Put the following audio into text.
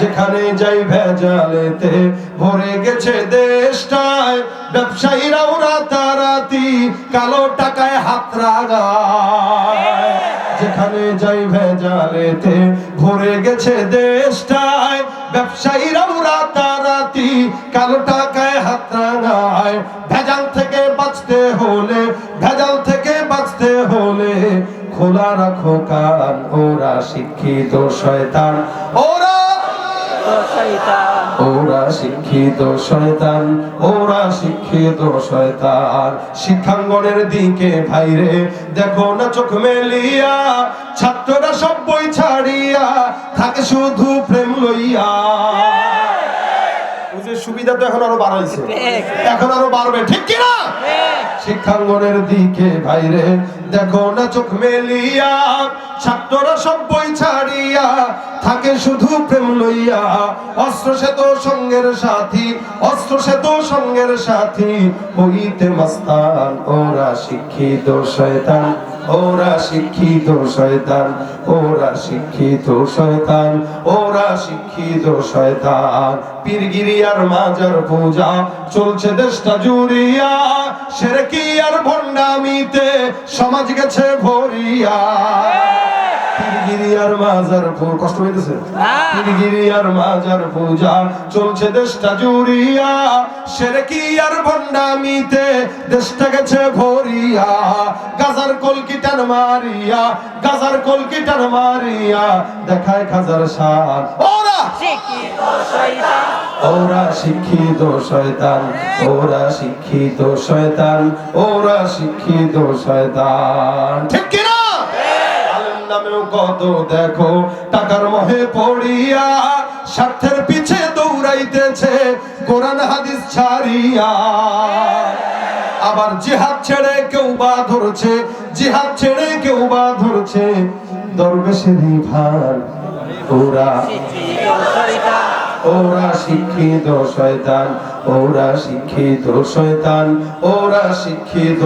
যেখানে যাই ভেজালেতে ভরে গেছে দেশটায়। ব্যবসায়ীরাও রাতারাতি কালো টাকায় হাত লাগায় যেখানে যাই ভেজালেতে ভরে গেছে দেশটায়। ব্যবসায়ীরাও রাতারাতি কালো টাকায় হাত লাগায় ভেজাল থেকে বাঁচতে হলে, ভেজাল থেকে বাঁচতে হলে খোলা রাখো কান, ওরা শিক্ষিত শয়তান। ওরা ওরা শিক্ষিত শয়তান ওরা শিক্ষিত শয়তান। শিক্ষাঙ্গনের দিকে ভাইরে দেখো না চোখ মেলিয়া ছাত্ররা সব বই ছাড়িয়া থাকে শুধু প্রেম লইয়া। সুবিধা তো এখন আরও বাড়াইছে। এখন আরও বাড়বে ঠিক কিনা শিক্ষাঙ্গনের দিকে ভাইরে দেখো না চোখ মেলিয়া ছাত্ররা সব বই ছাড়িয়া থাকে শুধু প্রেম লইয়া। অস্ত্র সে তো সঙ্গের সাথী অস্ত্র সে তো সঙ্গের সাথী। হইতে মাস্তান, ওরা শিক্ষিত শয়তান, ওরা শিক্ষিত শয়তান, ওরা শিক্ষিত শয়তান, ওরা শিক্ষিত শয়তান। পীরগিরি আর মাজার পূজা, চলছে দেশটা জুড়িয়া। সেরকি আর ভণ্ডামিতে সমাজ গেছে ভরিয়া। পীরগিরি আর মাজার পূজা কষ্ট হইতেছে? পীরগিরি আর মাজার পূজা। চলছে দেশটা জুড়িয়া। সেরকি আর ভণ্ডামিতে দেশটা গেছে ভরিয়া। গাজার কলকিটার মারিয়া? গাজার কলকিটার মারিয়া? দেখায় খাজার শান। ওরা! ওরা শিক্ষিত শয়তান। ওরা শিক্ষিত শয়তান। ওরা শিক্ষিত শয়তান। ঠিক কিনা? নামেও কত দেখো, টাকার মহে পড়িয়া স্বার্থের পিছে দৌড়াইতেছে, কোরআন হাদিস ছাড়িয়া। আবার জিহাদ ছেড়ে কেউ বা ধরছে, জিহাদ ছেড়ে কেউ বা ধরছে দরবেশেরই ভার। ওরা ওরা শিক্ষিত শয়তান, ওরা শিক্ষিত শয়তান, ওরা শিক্ষিত